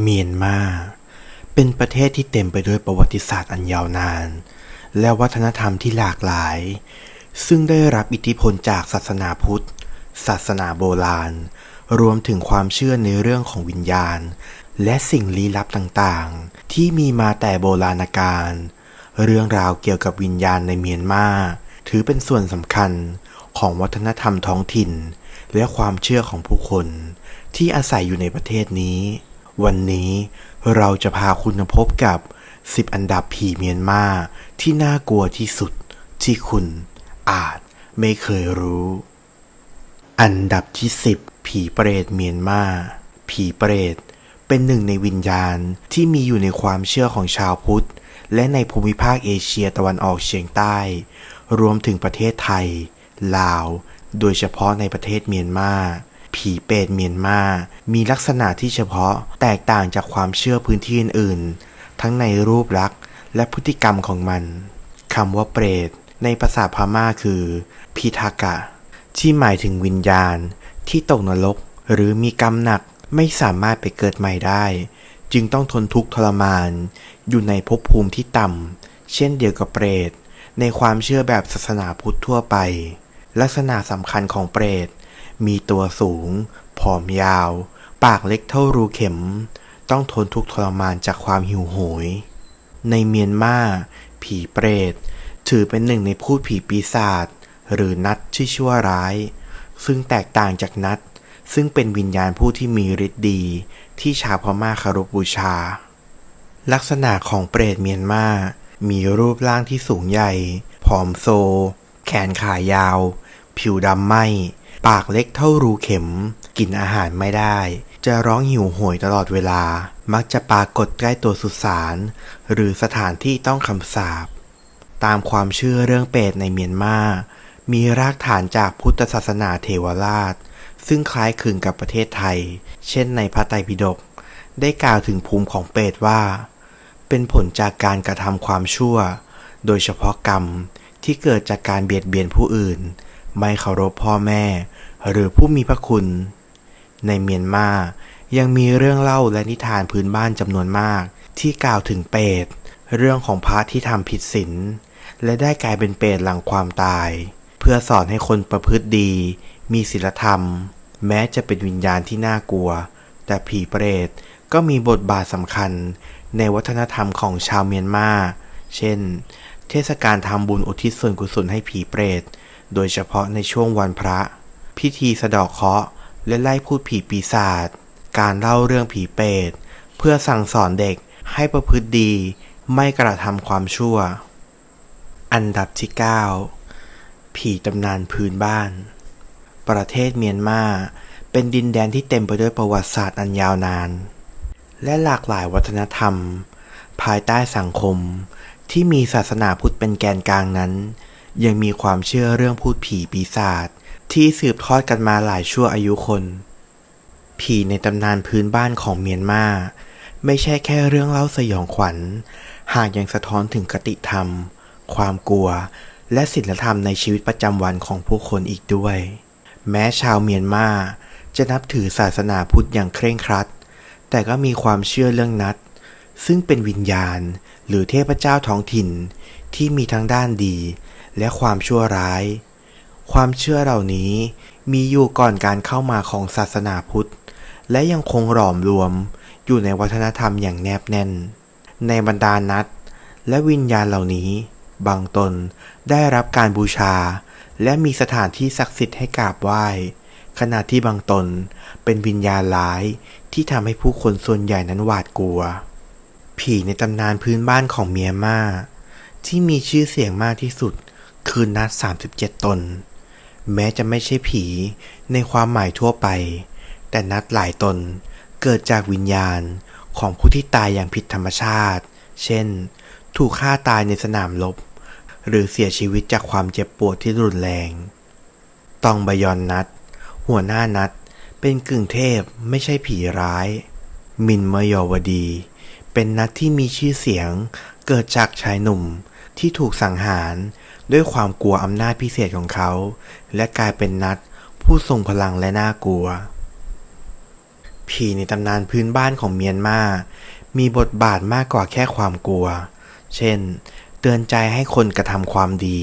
เมียนมา เป็นประเทศที่เต็มไปด้วยประวัติศาสตร์อันยาวนาน และวัฒนธรรมที่หลากหลาย ซึ่งได้รับอิทธิพลจากศาสนาพุทธ ศาสนาโบราณ รวมถึงความเชื่อในเรื่องของวิญญาณ และสิ่งลี้ลับต่างๆ ที่มีมาแต่โบราณกาลเรื่องราวเกี่ยวกับวิญญาณในเมียนมาถือเป็นส่วนสำคัญของวัฒนธรรมท้องถิ่น และความเชื่อของผู้คนที่อาศัยอยู่ในประเทศนี้ วันนี้เราจะพาคุณพบกับ 10 อันดับผีเมียนมาที่น่ากลัวที่สุดที่คุณอาจไม่เคยรู้ อันดับที่ 10 ผีเปรตเมียนมา ผีเปรตเป็นหนึ่งในวิญญาณที่มีอยู่ในความเชื่อของชาวพุทธ และในภูมิภาคเอเชียตะวันออกเฉียงใต้ รวมถึงประเทศไทย ลาว โดยเฉพาะในประเทศเมียนมา ผีเปรตเมียนมา มีลักษณะที่เฉพาะแตกต่างจากความเชื่อพื้นที่อื่นๆ ทั้งในรูปลักษณ์และพฤติกรรมของมันคำว่าเปรตในภาษาพม่าคือพิทากะ ที่หมายถึงวิญญาณที่ตกนรกหรือมีกรรมหนักไม่สามารถไปเกิดใหม่ได้ จึงต้องทนทุกข์ทรมาน อยู่ในภพภูมิที่ต่ำเช่นเดียวกับเปรต ในความเชื่อแบบศาสนาพุทธทั่วไป ลักษณะสำคัญของเปรต มีตัวสูง ผอมยาว ปากเล็กเท่ารูเข็ม ต้องทนทุกทรมานจากความหิวโหย ในเมียนมา ผีเปรต ถือเป็นหนึ่งในพูดผีปีศาจหรือนัดที่ชั่วร้าย ซึ่งแตกต่างจากนัด ซึ่งเป็นวิญญาณผู้ที่มีฤทธิ์ดี ที่ชาวพม่าคารพบูชา ลักษณะของเปรตเมียนมา มีรูปร่างที่สูงใหญ่ ผอมโซ แขนขายาว ผิวดำไหม ปากเล็กเท่ารูเข็ม กินอาหารไม่ได้ จะร้องหิวโหยตลอดเวลา มักจะปรากฏใกล้ตัวสุสานหรือสถานที่ต้องคำสาปตามความเชื่อเรื่องเปรตในเมียนมา มีรากฐานจากพุทธศาสนาเทวราช ซึ่งคล้ายคลึงกับประเทศไทย เช่นในพระไตรปิฎก ได้กล่าวถึงภูมิของเปรตว่า เป็นผลจากการกระทำความชั่ว โดยเฉพาะกรรมที่เกิดจากการเบียดเบียนผู้อื่น ไม่เคารพพ่อแม่ หรือผู้มีพระคุณ ในเมียนมายังมีเรื่องเล่าและนิทานพื้นบ้านจำนวนมาก ที่กล่าวถึงเปรตเรื่องของพระที่ทำผิดศีลและได้กลายเป็นเปรตหลังความตาย เพื่อสอนให้คนประพฤติดี มีศีลธรรม แม้จะเป็นวิญญาณที่น่ากลัว แต่ผีเปรตก็มีบทบาทสำคัญในวัฒนธรรมของชาวเมียนมา เช่น เทศกาลทำบุญอุทิศส่วนกุศลให้ผีเปรต โดยเฉพาะในช่วงวันพระ พิธีสะดอกเคราะห์และไล่พูดผีปีศาจ การเล่าเรื่องผีเปรตเพื่อสั่งสอนเด็กให้ประพฤติดี ไม่กระทำความชั่ว อันดับที่ 9 ผีตำนานพื้นบ้าน ประเทศเมียนมาเป็นดินแดนที่เต็มไปด้วยประวัติศาสตร์อันยาวนาน และหลากหลายวัฒนธรรม ภายใต้สังคมที่มีศาสนาพุทธเป็นแกนกลางนั้น ยังมีความเชื่อเรื่องพูดผีปีศาจ ที่สืบทอดกันมาหลายชั่วอายุคน ผีในตำนานพื้นบ้านของเมียนมาไม่ใช่แค่เรื่องเล่าสยองขวัญ หากยังสะท้อนถึงกติธรรม ความกลัว และศีลธรรมในชีวิตประจำวันของผู้คนอีกด้วย แม้ชาวเมียนมาจะนับถือศาสนาพุทธอย่างเคร่งครัด แต่ก็มีความเชื่อเรื่องนัด ซึ่งเป็นวิญญาณหรือเทพเจ้าท้องถิ่นที่มีทั้งด้านดีและความชั่วร้าย ความเชื่อเหล่านี้มีอยู่ก่อนการเข้ามาของศาสนาพุทธ และยังคงหลอมรวมอยู่ในวัฒนธรรมอย่างแนบแน่น ในบรรดานัดและวิญญาณเหล่านี้ บางตนได้รับการบูชา และมีสถานที่ศักดิ์สิทธิ์ให้กราบไหว้ ขณะที่บางตนเป็นวิญญาณร้ายที่ทำให้ผู้คนส่วนใหญ่นั้นหวาดกลัว ผีในตำนานพื้นบ้านของเมียนมาที่มีชื่อเสียงมากที่สุดคือนัด37 ตน แม้จะไม่ใช่ผีในความหมายทั่วไป แต่นัดหลายตนเกิดจากวิญญาณของผู้ที่ตายอย่างผิดธรรมชาติ เช่น ถูกฆ่าตายในสนามรบ หรือเสียชีวิตจากความเจ็บปวดที่รุนแรง ตองบยอนนัด หัวหน้านัด เป็นกึ่งเทพไม่ใช่ผีร้าย มินมยอวดี เป็นนัดที่มีชื่อเสียงเกิดจากชายหนุ่มที่ถูกสังหาร ด้วยความกลัวอำนาจพิเศษของเขา และกลายเป็นนัดผู้ทรงพลังและน่ากลัว ผีในตำนานพื้นบ้านของเมียนมา มีบทบาทมากกว่าแค่ความกลัว เช่น เตือนใจให้คนกระทำความดี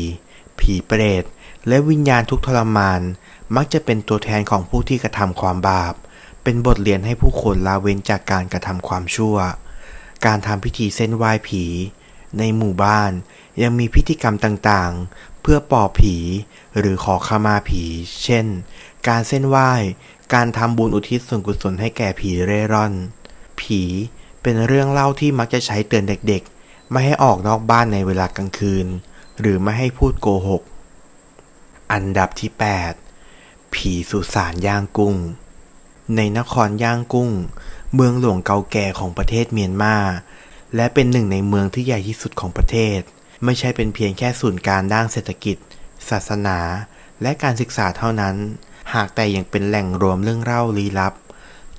ผีเปรตและวิญญาณทุกทรมาน มักจะเป็นตัวแทนของผู้ที่กระทำความบาป เป็นบทเรียนให้ผู้คนละเว้นจากการกระทำความชั่ว การทำพิธีเส้นไหว้ผี ในหมู่บ้าน ยังมีพิธีกรรมต่างๆ เพื่อปอบผี หรือขอขมาผี เช่น การเส้นไหว้ การทำบุญอุทิศส่วนกุศลให้แก่ผีเร่ร่อน ผีเป็นเรื่องเล่าที่มักจะใช้เตือนเด็กๆ ไม่ให้ออกนอกบ้านในเวลากลางคืน หรือไม่ให้พูดโกหก อันดับที่ 8 ผีสุสานย่างกุ้ง ในนครย่างกุ้ง เมืองหลวงเก่าแก่ของประเทศเมียนมาและเป็นหนึ่งในเมืองที่ใหญ่ที่สุดของประเทศ ไม่ใช่เป็นเพียงแค่ศูนย์กลารด้านเศรษฐกิจ ศาสนา และการศึกษาเท่านั้น หากแต่ยังเป็นแหล่งรวมเรื่องเล่าลี้ลับ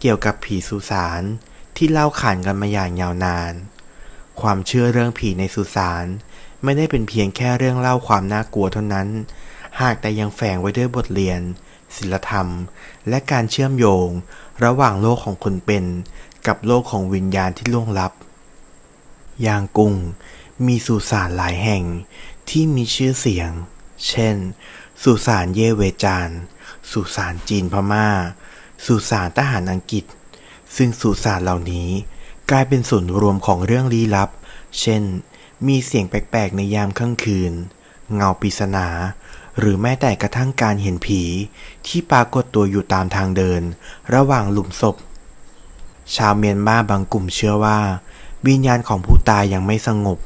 เกี่ยวกับผีสุสานที่เล่าขานกันมาอย่างยาวนาน ความเชื่อเรื่องผีในสุสานไม่ได้เป็นเพียงแค่เรื่องเล่าความน่ากลัวเท่านั้น หากแต่ยังแฝงไว้ด้วยบทเรียน ศิลธรรม และการเชื่อมโยง ระหว่างโลกของคนเป็น กับโลกของวิญญาณที่ล่วงลับ ยางกุ้ง มีสุสานหลายแห่งที่มีชื่อเสียง เช่น สุสานเยเวจาน สุสานจีนพม่า สุสานทหารอังกฤษ ซึ่งสุสานเหล่านี้กลายเป็นศูนย์รวมของเรื่องลี้ลับ เช่น มีเสียงแปลกๆในยามค่ำคืน เงาปริศนา หรือแม้แต่กระทั่งการเห็นผีที่ปรากฏตัวอยู่ตามทางเดิน ระหว่างหลุมศพ ชาวเมียนมาบางกลุ่มเชื่อว่า วิญญาณของผู้ตายยังไม่สงบ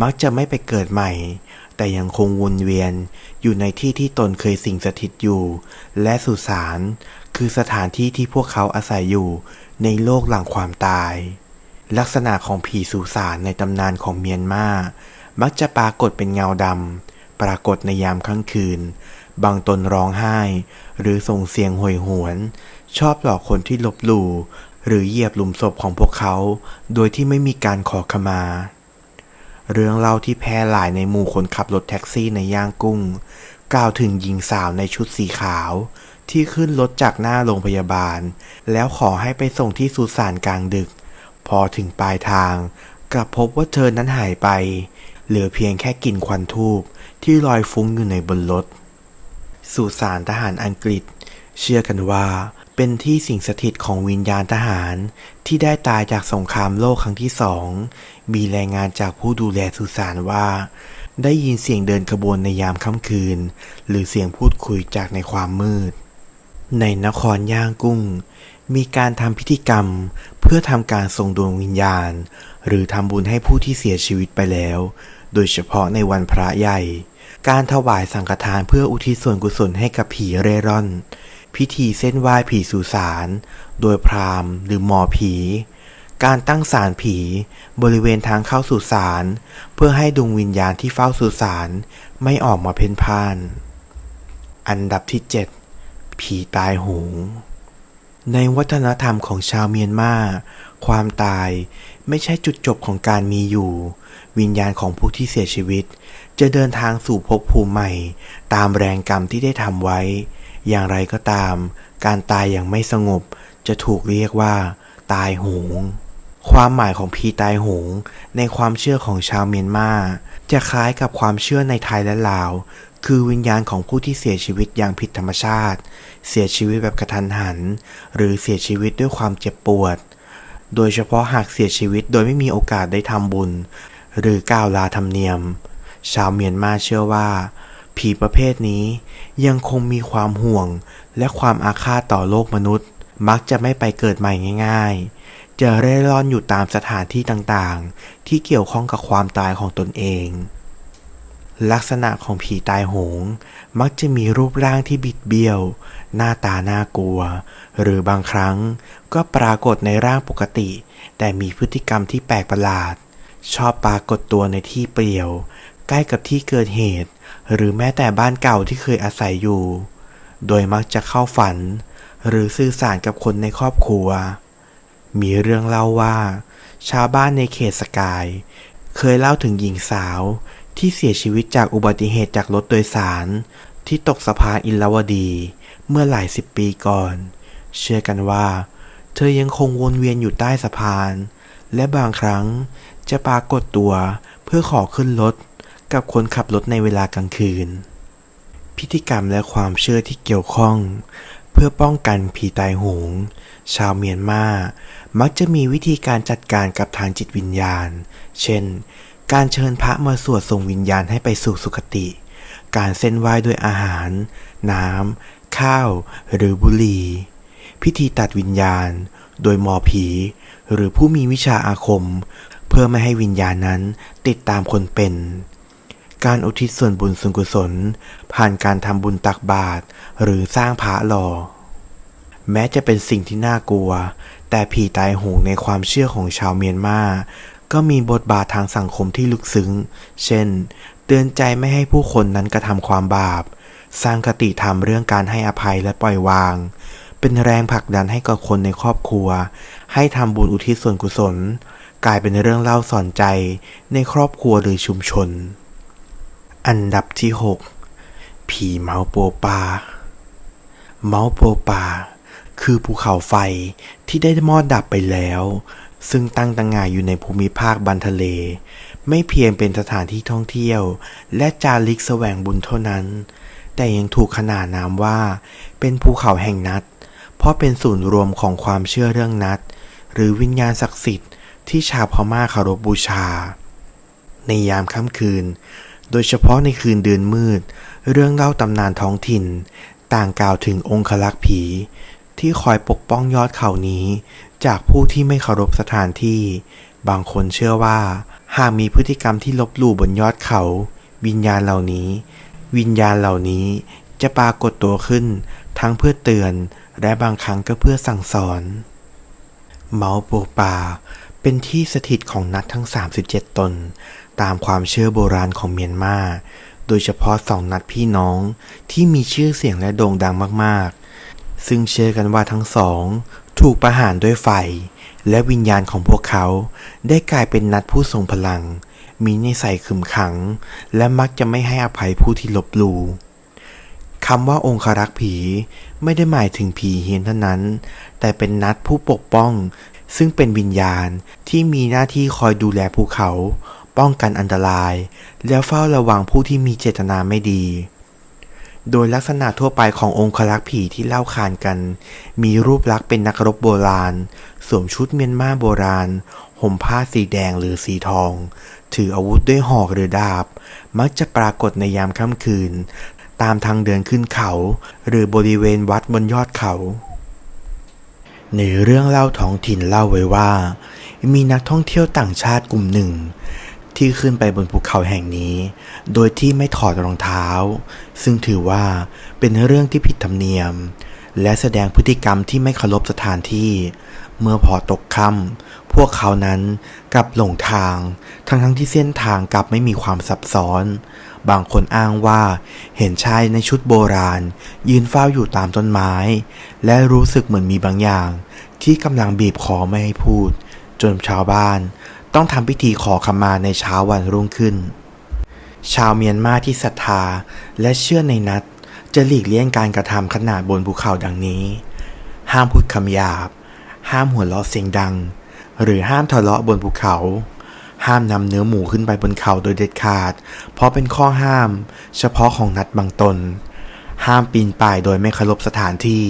มักจะไม่ไปเกิดใหม่ แต่ยังคงวนเวียนอยู่ในที่ที่ตนเคยสิงสถิตอยู่ และสุสานคือสถานที่ที่พวกเขาอาศัยอยู่ในโลกหลังความตาย ลักษณะของผีสุสานในตำนานของเมียนมา มักจะปรากฏเป็นเงาดำปรากฏในยามค่ำคืน บางตนร้องไห้ หรือส่งเสียงโหยหวน ชอบหลอกคนที่ลบหลู่หรือเหยียบหลุมศพของพวกเขา โดยที่ไม่มีการขอขมา เรื่องเล่าที่แพร่หลายในหมู่คนขับรถแท็กซี่ในย่างกุ้ง กล่าวถึงหญิงสาวในชุดสีขาว ที่ขึ้นรถจากหน้าโรงพยาบาล แล้วขอให้ไปส่งที่สุสานกลางดึก พอถึงปลายทาง กลับพบว่าเธอนั้นหายไป เหลือเพียงแค่กลิ่นควันทูบที่ลอยฟุ้งอยู่ในบนรถสุสานทหารอังกฤษ เชื่อกันว่า เป็นที่สิงสถิตของวิญญาณทหารที่ได้ตายจากสงครามโลกครั้งที่สอง มีรายงานจากผู้ดูแลสุสานว่า ได้ยินเสียงเดินขบวนในยามค่ำคืน หรือเสียงพูดคุยจากในความมืด ในนครย่างกุ้ง มีการทำพิธีกรรมเพื่อทำการส่งดวงวิญญาณ หรือทำบุญให้ผู้ที่เสียชีวิตไปแล้ว โดยเฉพาะในวันพระใหญ่ การถวายสังฆทานเพื่ออุทิศส่วนกุศลให้กับผีเร่ร่อน พิธีเส้นไหว้ผีสุสาน โดยพราหมณ์หรือหมอผี การตั้งศาลผีบริเวณทางเข้าสุสานเพื่อให้ดวงวิญญาณที่เฝ้าสุสานไม่ออกมาเพ่นพ่าน อันดับที่ 7 ผีตายโหงในวัฒนธรรมของชาวเมียนมา ความตายไม่ใช่จุดจบของการมีอยู่ วิญญาณของผู้ที่เสียชีวิต จะเดินทางสู่ภพภูมิใหม่ ตามแรงกรรมที่ได้ทำไว้ อย่างไรก็ตาม การตายอย่างไม่สงบ จะถูกเรียกว่า ตายโหง ความหมายของผีตายโหง ในความเชื่อของชาวเมียนมา จะคล้ายกับความเชื่อในไทยและลาว คือวิญญาณของผู้ที่เสียชีวิตอย่างผิดธรรมชาติ เสียชีวิตแบบกระทันหัน หรือเสียชีวิตด้วยความเจ็บปวด โดยเฉพาะหากเสียชีวิตโดยไม่มีโอกาสได้ทำบุญ หรือกล่าวลาธรรมเนียม ชาวเมียนมาเชื่อว่า ผีประเภทนี้ยังคงมีความห่วงและความอาฆาตต่อโลกมนุษย์ มักจะไม่ไปเกิดใหม่ง่าย ๆ จะเร่ร่อนอยู่ตามสถานที่ต่างๆ ที่เกี่ยวข้องกับความตายของตนเอง ลักษณะของผีตายโหง มักจะมีรูปร่างที่บิดเบี้ยว หน้าตาน่ากลัว หรือบางครั้งก็ปรากฏในร่างปกติ แต่มีพฤติกรรมที่แปลกประหลาด ชอบปรากฏตัวในที่เปลี่ยว ใกล้กับที่เกิดเหตุ หรือแม้แต่บ้านเก่าที่เคยอาศัยอยู่ โดยมักจะเข้าฝัน หรือสื่อสารกับคนในครอบครัว มีเรื่องเล่าว่า ชาวบ้านในเขตสกาย เคยเล่าถึงหญิงสาวที่เสียชีวิตจากอุบัติเหตุจากรถโดยสาร ที่ตกสะพานอินลาวดี เมื่อหลายสิบปีก่อน เชื่อกันว่า เธอยังคงวนเวียนอยู่ใต้สะพาน และบางครั้งจะปรากฏตัวเพื่อขอขึ้นรถ กับคนขับรถในเวลากลางคืน พิธีกรรมและความเชื่อที่เกี่ยวข้อง เพื่อป้องกันผีตายโหง ชาวเมียนมา มักจะมีวิธีการจัดการกับทางจิตวิญญาณ เช่น การเชิญพระมาสวดส่งวิญญาณให้ไปสู่สุคติ การเส้นไหว้ด้วยอาหาร น้ำ ข้าว หรือบุหรี่ พิธีตัดวิญญาณ โดยหมอผี หรือผู้มีวิชาอาคม เพื่อไม่ให้วิญญาณนั้นติดตามคนเป็น การอุทิศส่วนบุญส่วนกุศล ผ่านการทำบุญตักบาตรหรือสร้างพระหล่อ แม้จะเป็นสิ่งที่น่ากลัว แต่ผีตายโหงในความเชื่อของชาวเมียนมา ก็มีบทบาททางสังคมที่ลึกซึ้ง เช่น เตือนใจไม่ให้ผู้คนนั้นกระทำความบาป สร้างคติธรรมเรื่องการให้อภัยและปล่อยวาง เป็นแรงผลักดันให้กับคนในครอบครัว ให้ทำบุญอุทิศส่วนกุศล กลายเป็นเรื่องเล่าสอนใจในครอบครัวหรือชุมชน อันดับที่ 6 ผีเมาโปปา เมาโปปา คือภูเขาไฟที่ได้มอดดับไปแล้ว ซึ่งตั้งตังงานอยู่ในภูมิภาคบันทะเล ไม่เพียงเป็นสถานที่ท่องเที่ยว และจาริกแสวงบุญเท่านั้น แต่ยังถูกขนานนามว่า เป็นภูเขาแห่งนัด เพราะเป็นศูนย์รวมของความเชื่อเรื่องนัด หรือวิญญาณศักดิ์สิทธิ์ที่ชาวพม่าเคารพบูชา ในยามค่ำคืน โดยเฉพาะในคืนเดือนมืด เรื่องเล่าตำนานท้องถิ่น ต่างกล่าวถึงองคลักษ์ผี ที่คอยปกป้องยอดเขานี้ จากผู้ที่ไม่เคารพสถานที่ บางคนเชื่อว่า หากมีพฤติกรรมที่ลบหลู่บนยอดเขา วิญญาณเหล่านี้ วิญญาณเหล่านี้จะปรากฏตัวขึ้น ทั้งเพื่อเตือน และบางครั้งก็เพื่อสั่งสอน เมาโปปาเป็นที่สถิตของนักทั้ง 37 ตน ตามความเชื่อโบราณของเมียนมาโดยเฉพาะสองนัดพี่น้องที่มีชื่อเสียงและโด่งดังมากๆ ซึ่งเชื่อกันว่าทั้งสอง ถูกประหารด้วยไฟ และวิญญาณของพวกเขาได้กลายเป็นนัดผู้ทรงพลัง มีนิสัยขึมขัง และมักจะไม่ให้อภัยผู้ที่ลบลูคำว่าองครักษ์ผีไม่ได้หมายถึงผีเฮียนเท่านั้น แต่เป็นนัดผู้ปกป้อง ซึ่งเป็นวิญญาณที่มีหน้าที่คอยดูแลภูเขา ป้องกันอันตราย แล้วเฝ้าระวังผู้ที่มีเจตนาไม่ดี โดยลักษณะทั่วไปขององครักษ์ผีที่เล่าขานกัน มีรูปลักษณ์เป็นนักรบโบราณ สวมชุดเมียนมาโบราณ ห่มผ้าสีแดงหรือสีทอง ถืออาวุธด้วยหอกหรือดาบ มักจะปรากฏในยามค่ำคืน ตามทางเดินขึ้นเขา หรือบริเวณวัดบนยอดเขาในเรื่องเล่าท้องถิ่นเล่าไว้ว่า มีนักท่องเที่ยวต่างชาติกลุ่มหนึ่ง ที่ขึ้นไปบนภูเขาแห่งนี้ โดยที่ไม่ถอดรองเท้า ซึ่งถือว่าเป็นเรื่องที่ผิดธรรมเนียม และแสดงพฤติกรรมที่ไม่เคารพสถานที่ เมื่อพอตกค่ำพวกเขานั้นกลับหลงทาง ทั้งทั้งๆที่เส้นทางกลับไม่มีความซับซ้อน บางคนอ้างว่าเห็นชายในชุดโบราณ ยืนเฝ้าอยู่ตามต้นไม้ และรู้สึกเหมือนมีบางอย่าง ที่กำลังบีบคอไม่ให้พูด จนชาวบ้าน ต้องทำพิธีขอขมาในเช้าวันรุ่งขึ้น ชาวเมียนมาที่ศรัทธาและเชื่อในนัดจะหลีกเลี่ยงการกระทำขนาดบนภูเขาดังนี้ ห้ามพูดคำหยาบ ห้ามหัวเราะเสียงดัง หรือห้ามทะเลาะบนภูเขา ห้ามนำเนื้อหมูขึ้นไปบนเขาโดยเด็ดขาด เพราะเป็นข้อห้าม เฉพาะของนัดบางตน ห้ามปีนป่ายโดยไม่เคารพสถานที่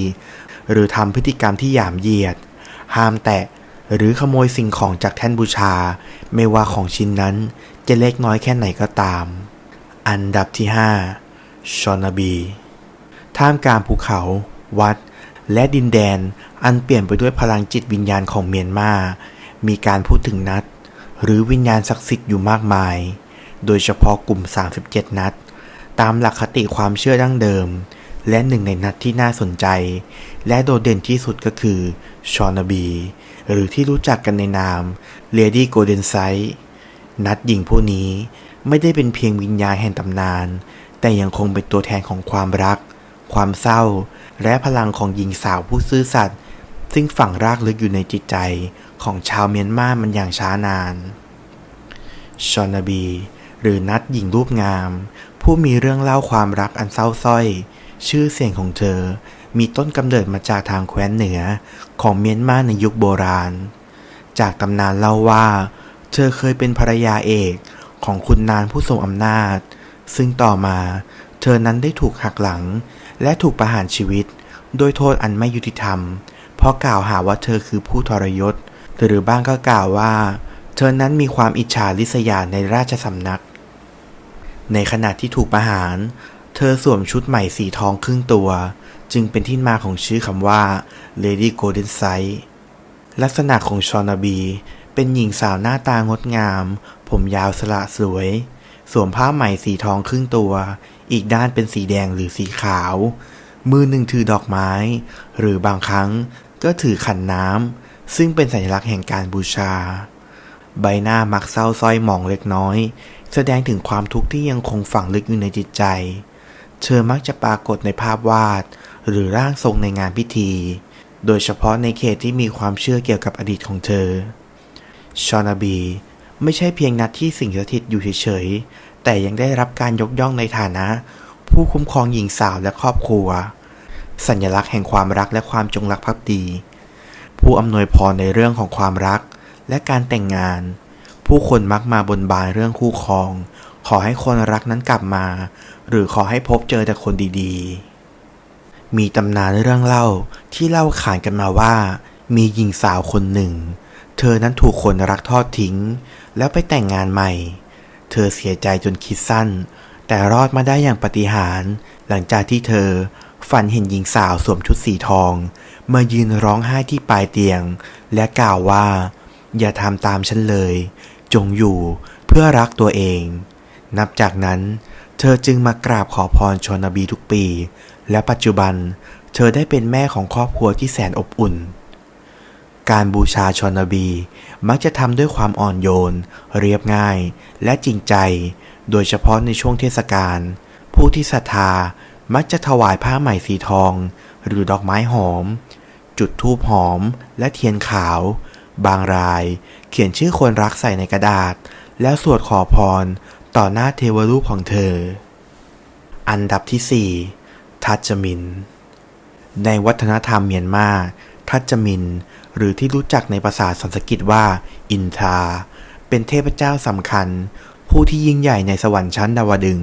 หรือทำพฤติกรรมที่หยามเยียด ห้ามแตะ หรือขโมยสิ่งของจากแท่นบูชา ไม่ว่าของชิ้นนั้นจะเล็กน้อยแค่ไหนก็ตาม อันดับที่ 5 ชอนาบี ท่ามกลางภูเขา วัด และดินแดนอันเปลี่ยนไปด้วยพลังจิตวิญญาณของเมียนมา มีการพูดถึงนัด หรือวิญญาณศักดิ์สิทธิ์อยู่มากมาย โดยเฉพาะกลุ่ม 37 นัด ตามหลักคติความเชื่อดั้งเดิม และหนึ่งในนัดที่น่าสนใจ และโดดเด่นที่สุดก็คือชอนาบี หรือที่รู้จักกันในนามเลดี้โกลเด้นไซนัดหญิงผู้นี้ไม่ได้เป็นเพียงวิญญาณแห่งตำนาน แต่ยังคงเป็นตัวแทนของความรัก ความเศร้า และพลังของหญิงสาวผู้ซื่อสัตย์ซึ่งฝังรากลึกอยู่ในจิตใจของชาวเมียนมามันอย่างช้านานชอนาบี หรือนัดหญิงรูปงาม ผู้มีเรื่องเล่าความรักอันเศร้าส้อย ชื่อเสียงของเธอมีต้นกำเนิดมาจากทางแคว้นเหนือของเมียนมาในยุคโบราณ จากตำนานเล่าว่า เธอเคยเป็นภรรยาเอกของคุณนางผู้ทรงอำนาจ ซึ่งต่อมาเธอนั้นได้ถูกหักหลัง และถูกประหารชีวิต โดยโทษอันไม่ยุติธรรม เพราะกล่าวหาว่าเธอคือผู้ทรยศ หรือบ้างก็กล่าวว่า เธอนั้นมีความอิจฉาริษยาในราชสำนัก ในขณะที่ถูกประหาร เธอสวมชุดใหม่สีทองครึ่งตัว จึงเป็นที่มาของชื่อคำว่า Lady Golden Sight ลักษณะของชอนาบี เป็นหญิงสาวหน้าตางดงาม ผมยาวสละสวย สวมผ้าไหมสีทองครึ่งตัว อีกด้านเป็นสีแดงหรือสีขาว มือหนึ่งถือดอกไม้ หรือบางครั้งก็ถือขันน้ำ ซึ่งเป็นสัญลักษณ์แห่งการบูชา ใบหน้ามักเศร้าส้อยหมองเล็กน้อย แสดงถึงความทุกข์ที่ยังคงฝังลึกอยู่ในจิตใจ เธอมักจะปรากฏในภาพวาด หรือร่างทรงในงานพิธี โดยเฉพาะในเขตที่มีความเชื่อเกี่ยวกับอดีตของเธอ ชอนาบี ไม่ใช่เพียงนัดที่สิ่งสถิตอยู่เฉยๆ แต่ยังได้รับการยกย่องในฐานะ ผู้คุ้มครองหญิงสาวและครอบครัว สัญลักษณ์แห่งความรักและความจงรักภักดี ผู้อำนวยพรในเรื่องของความรักและการแต่งงาน ผู้คนมักมาบนบานเรื่องคู่ครอง ขอให้คนรักนั้นกลับมา หรือขอให้พบเจอแต่คนดีๆ มีตำนานเรื่องเล่าที่เล่าขานกันมาว่า มีหญิงสาวคนหนึ่ง เธอนั้นถูกคนรักทอดทิ้ง แล้วไปแต่งงานใหม่ เธอเสียใจจนคิดสั้น แต่รอดมาได้อย่างปาฏิหาริย์หลังจากที่เธอฝันเห็นหญิงสาวสวมชุดสีทองมายืนร้องไห้ที่ปลายเตียง และกล่าวว่า อย่าทำตามฉันเลย จงอยู่เพื่อรักตัวเอง นับจากนั้น เธอจึงมากราบขอพรชนบีทุกปี และปัจจุบันเธอได้เป็นแม่ของครอบครัวที่แสนอบอุ่น การบูชาชนบีมักจะทำด้วยความอ่อนโยน เรียบง่าย และจริงใจ โดยเฉพาะในช่วงเทศกาลผู้ที่ศรัทธามักจะถวายผ้าไหมสีทอง หรือดอกไม้หอม จุดธูปหอมและเทียนขาว บางรายเขียนชื่อคนรักใส่ในกระดาษ แล้วสวดขอพร ต่อหน้าเทวรูปของเธอ อันดับที่ 4 ทัจมิน ในวัฒนธรรมเมียนมา ทัจมิน หรือที่รู้จักในภาษาสันสกฤตว่า อินทราเป็นเทพเจ้าสำคัญ ผู้ที่ยิ่งใหญ่ในสวรรค์ชั้นดาวดึง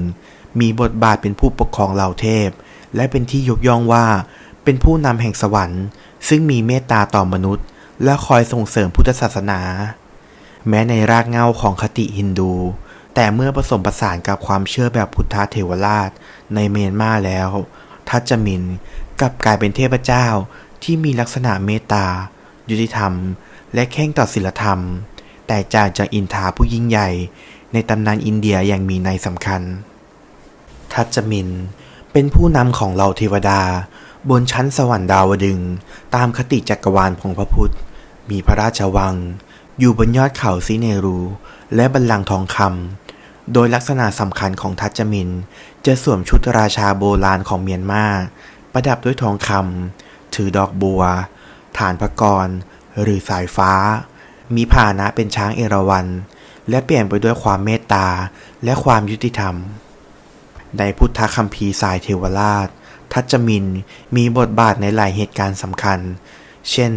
มีบทบาทเป็นผู้ปกครองเหล่าเทพ และเป็นที่ยกย่องว่า เป็นผู้นำแห่งสวรรค์ ซึ่งมีเมตตาต่อมนุษย์ และคอยส่งเสริมพุทธศาสนา แม้ในรากเหง้าของคติฮินดู แต่เมื่อผสมผสานกับความเชื่อแบบพุทธเทวราชในเมียนมาแล้ว ทัจมินกลับกลายเป็นเทพเจ้าที่มีลักษณะเมตตา ยุติธรรม และแข่งต่อศีลธรรม แต่จากจากอินทาผู้ยิ่งใหญ่ ในตำนานอินเดียอย่างมีในยสำคัญ ทัจมินเป็นผู้นำของเหล่าเทวดา บนชั้นสวรรค์ดาวดึง ตามคติจักรวาลของพระพุทธ มีพระราชวัง อยู่บนยอดเขาซิเนรู และบัลลังก์ทองคำ โดยลักษณะสำคัญของทัจมิน จะสวมชุดราชาโบราณของเมียนมา ประดับด้วยทองคำถือดอกบัว ฐานพระกร หรือสายฟ้า มีพานะเป็นช้างเอราวัณและเปลี่ยนไปด้วยความเมตตาและความยุติธรรม ในพุทธคัมภีร์สายเทวราช ทัจมินมีบทบาทในหลายเหตุการณ์สำคัญ เช่น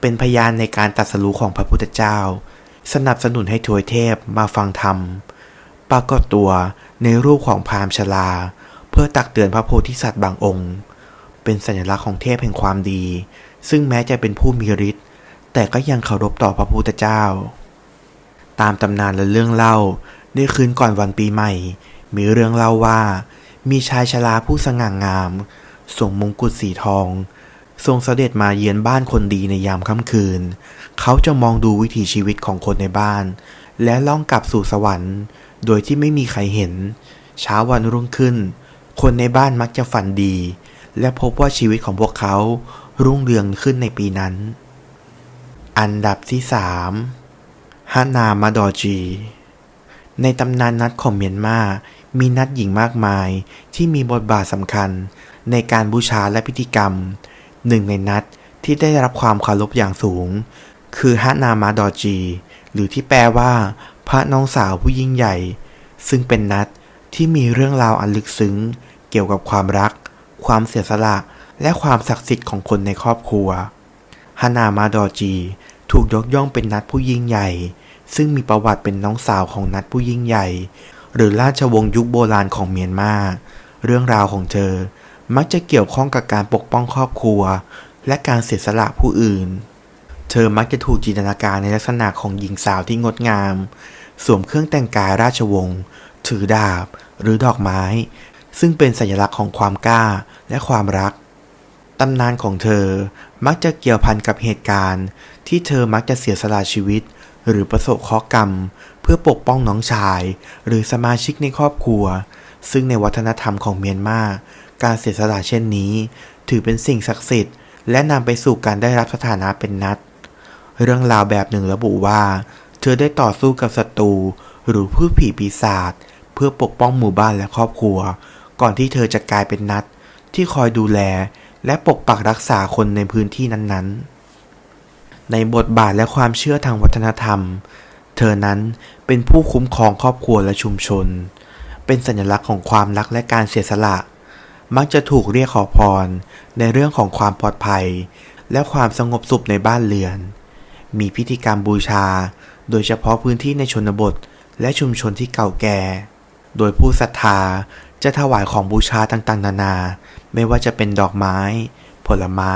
เป็นพยานในการตรัสรู้ของพระพุทธเจ้า สนับสนุนให้ทวยเทพมาฟังธรรม ปรากฏตัวในรูปของพราหมณ์ชลา เพื่อตักเตือนพระโพธิสัตว์บางองค์ เป็นสัญลักษณ์ของเทพแห่งความดี ซึ่งแม้จะเป็นผู้มีฤทธิ์แต่ก็ยังเคารพต่อพระพุทธเจ้า ตามตำนานและเรื่องเล่าในคืนก่อนวันปีใหม่ มีเรื่องเล่าว่า มีชายชราผู้สง่างาม สวมมงกุฎสีทอง ทรงเสด็จมาเยือนบ้านคนดีในยามค่ำคืน เขาจะมองดูวิถีชีวิตของคนในบ้าน และล่องกลับสู่สวรรค์ โดยที่ไม่มีใครเห็น เช้าวันรุ่งขึ้น คนในบ้านมักจะฝันดี และพบว่าชีวิตของพวกเขารุ่งเรืองขึ้นในปีนั้น อันดับที่ 3. ฮานามาดอจี ในตำนานนัดของเมียนมา มีนัดหญิงมากมายที่มีบทบาทสำคัญในการบูชาและพิธีกรรม หนึ่งในนัดที่ได้รับความเคารพอย่างสูง คือฮานามาดอจี หรือที่แปลว่า พระน้องสาวผู้ยิ่งใหญ่ ซึ่งเป็นนัดที่มีเรื่องราวอันลึกซึ้ง เกี่ยวกับความรัก ความเสียสละ และความศักดิ์สิทธิ์ของคนในครอบครัวฮานามาดอร์จีถูกยกย่องเป็นนัดผู้ยิ่งใหญ่ ซึ่งมีประวัติเป็นน้องสาวของนัดผู้ยิ่งใหญ่ หรือราชวงศ์ยุคโบราณของเมียนมา เรื่องราวของเธอ มักจะเกี่ยวข้องกับการปกป้องครอบครัว และการเสียสละผู้อื่น เธอมักจะถูกจินตนาการในลักษณะของหญิงสาวที่งดงาม สวมเครื่องแต่งกายราชวงศ์ถือดาบหรือดอกไม้ ซึ่งเป็นสัญลักษณ์ของความกล้าและความรักตำนานของเธอมักจะเกี่ยวพันกับเหตุการณ์ ที่เธอมักจะเสียสละชีวิต หรือประสบเคราะกรรม เพื่อปกป้องน้องชาย หรือสมาชิกในครอบครัว ซึ่งในวัฒนธรรมของเมียนมา การเสียสละเช่นนี้ ถือเป็นสิ่งศักดิ์สิทธิ์และนำไปสู่การได้รับสถานะเป็นนัด เรื่องราวแบบหนึ่งระบุว่า ธอได้ต่อสู้กับศัตรูหรือผู้ผีปีศาจเพื่อปกป้องหมู่บ้านและครอบครัว ก่อนที่เธอจะกลายเป็นนัดที่คอยดูแลและปกปักรักษาคนในพื้นที่นั้นๆ ในบทบาทและความเชื่อทางวัฒนธรรม เธอนั้นเป็นผู้คุ้มครองครอบครัวและชุมชน เป็นสัญลักษณ์ของความรักและการเสียสละ มักจะถูกเรียกขอพรในเรื่องของความปลอดภัย และความสงบสุขในบ้านเรือน มีพิธีกรรมบูชา โดยเฉพาะพื้นที่ในชนบท และชุมชนที่เก่าแก่ โดยผู้ศรัทธาจะถวายของบูชาต่างๆ นานา ไม่ว่าจะเป็นดอกไม้ ผลไม้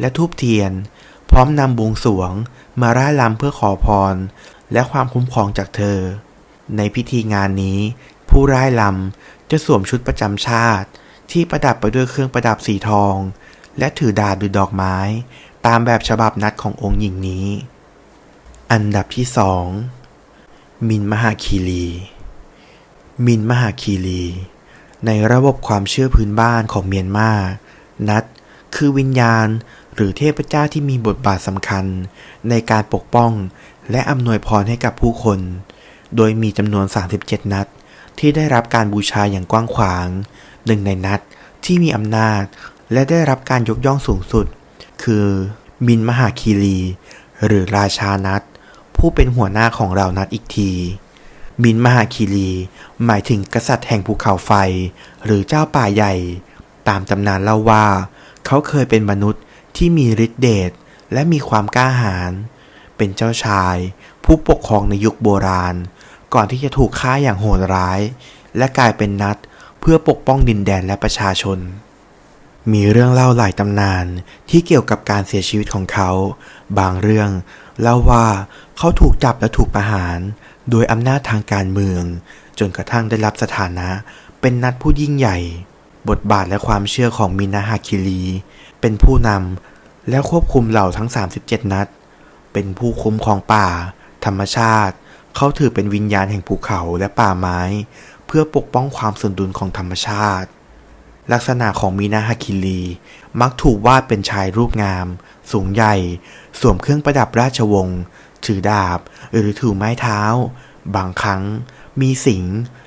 และทูบเทียน พร้อมนำบวงสรวง มาร่ายรำเพื่อขอพร และความคุ้มครองจากเธอ ในพิธีงานนี้ ผู้ร่ายรำจะสวมชุดประจำชาติ ที่ประดับไปด้วยเครื่องประดับสีทอง และถือดาบหรือดอกไม้ ตามแบบฉบับนัดขององค์หญิงนี้ อันดับที่สอง มินมหาคีรี มินมหาคีรี ในระบบความเชื่อพื้นบ้านของเมียนมา นัด คือวิญญาณหรือเทพเจ้าที่มีบทบาทสำคัญ ในการปกป้องและอำนวยพรให้กับผู้คน โดยมีจำนวน 37 นัด ที่ได้รับการบูชาอย่างกว้างขวาง หนึ่งในนัดที่มีอำนาจและได้รับการยกย่องสูงสุด คือมินมหาคีรี หรือราชานัด ผู้เป็นหัวหน้าของเรานัดอีกที มินมหาคีรี หมายถึงกษัตริย์แห่งภูเขาไฟ หรือเจ้าป่าใหญ่ ตามตำนานเล่าว่า เขาเคยเป็นมนุษย์ที่มีฤทธิ์เดชและมีความกล้าหาญเป็นเจ้าชาย ผู้ปกครองในยุคโบราณ ก่อนที่จะถูกฆ่าอย่างโหดร้าย และกลายเป็นนัดเพื่อปกป้องดินแดนและประชาชน มีเรื่องเล่าหลายตำนานที่เกี่ยวกับการเสียชีวิตของเขา บางเรื่อง เล่าว่าเขาถูกจับและถูกประหาร โดยอำนาจทางการเมือง จนกระทั่งได้รับสถานะเป็นนัดผู้ยิ่งใหญ่ บทบาทและความเชื่อของมินาฮาคิรี เป็นผู้นำและควบคุมเหล่าทั้ง 37 นัด เป็นผู้คุ้มครองป่า ธรรมชาติ เขาถือเป็นวิญญาณแห่งภูเขาและป่าไม้ เพื่อปกป้องความสมดุลของธรรมชาติ ลักษณะของมีนาฮาคิรี มักถูกวาดเป็นชายรูปงาม สูงใหญ่ สวมเครื่องประดับราชวงศ์ ถือดาบ หรือถือไม้เท้า บางครั้ง มีสิง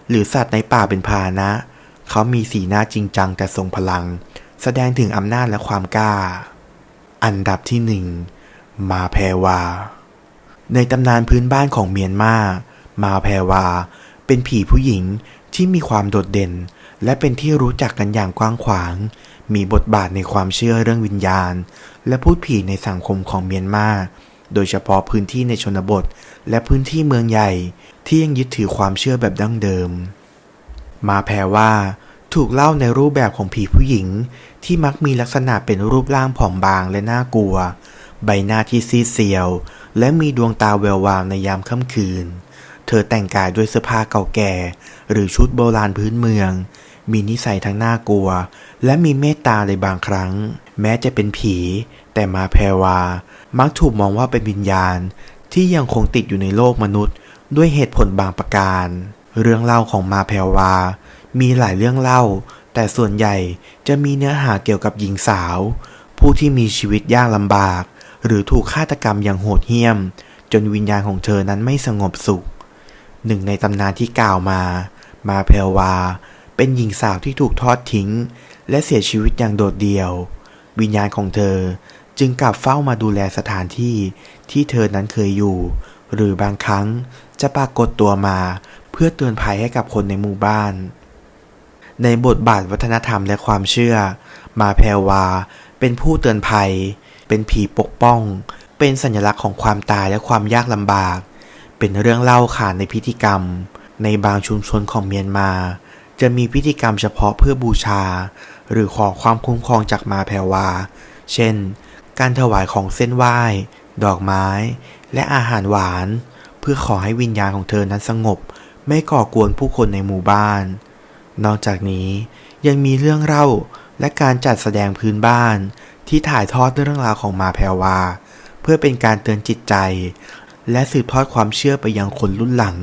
หรือสัตว์ในป่าเป็นพาหนะ เขามีสีหน้าจริงจังแต่ทรงพลัง แสดงถึงอำนาจและความกล้า อันดับที่หนึ่ง มาแพรวา ในตำนานพื้นบ้านของเมียนมา มาแพรวา เป็นผีผู้หญิงที่มีความโดดเด่น และเป็นที่รู้จักกันอย่างกว้างขวาง มีบทบาทในความเชื่อเรื่องวิญญาณ และพูดผีในสังคมของเมียนมา โดยเฉพาะพื้นที่ในชนบท และพื้นที่เมืองใหญ่ ที่ยังยึดถือความเชื่อแบบดั้งเดิม มาแพรว่า ถูกเล่าในรูปแบบของผีผู้หญิง ที่มักมีลักษณะเป็นรูปร่างผอมบางและน่ากลัว ใบหน้าที่ซีดเซียว และมีดวงตาแวววาวในยามค่ำคืน เธอแต่งกายด้วยเสื้อผ้าเก่าแก่ หรือชุดโบราณพื้นเมือง มีนิสัยทั้งน่ากลัว และมีเมตตาในบางครั้ง แม้จะเป็นผี แต่มาแพรวา มักถูกมองว่าเป็นวิญญาณ ที่ยังคงติดอยู่ในโลกมนุษย์ ด้วยเหตุผลบางประการ เรื่องเล่าของมาแพรวา มีหลายเรื่องเล่า แต่ส่วนใหญ่จะมีเนื้อหาเกี่ยวกับหญิงสาว ผู้ที่มีชีวิตยากลำบาก หรือถูกฆาตกรรมอย่างโหดเหี้ยม จนวิญญาณของเธอนั้นไม่สงบสุขหนึ่งในตำนานที่กล่าวมา มาเพลวา เป็นหญิงสาวที่ถูกทอดทิ้ง และเสียชีวิตอย่างโดดเดี่ยว วิญญาณของเธอจึงกลับเฝ้ามาดูแลสถานที่ที่เธอนั้นเคยอยู่ หรือบางครั้งจะปรากฏตัวมาเพื่อเตือนภัยให้กับคนในหมู่บ้าน ในบทบาทวัฒนธรรมและความเชื่อ มาแพรวา เป็นผู้เตือนภัย เป็นผีปกป้อง เป็นสัญลักษณ์ของความตายและความยากลำบาก เป็นเรื่องเล่าขานในพิธีกรรม ในบางชุมชนของเมียนมา จะมีพิธีกรรมเฉพาะเพื่อบูชา หรือขอความคุ้มครองจากมาแพรวา เช่น การถวายของเส้นไหว้ ดอกไม้ และอาหารหวาน เพื่อขอให้วิญญาณของเธอนั้นสงบ ไม่ก่อกวนผู้คนในหมู่บ้าน นอกจากนี้ยังมีเรื่องเล่าและการจัดแสดงพื้นบ้านที่ถ่ายทอดเรื่องราวของมาแพรวา เพื่อเป็นการเตือนจิตใจ และสืบทอดความเชื่อไปยังคนรุ่นหลัง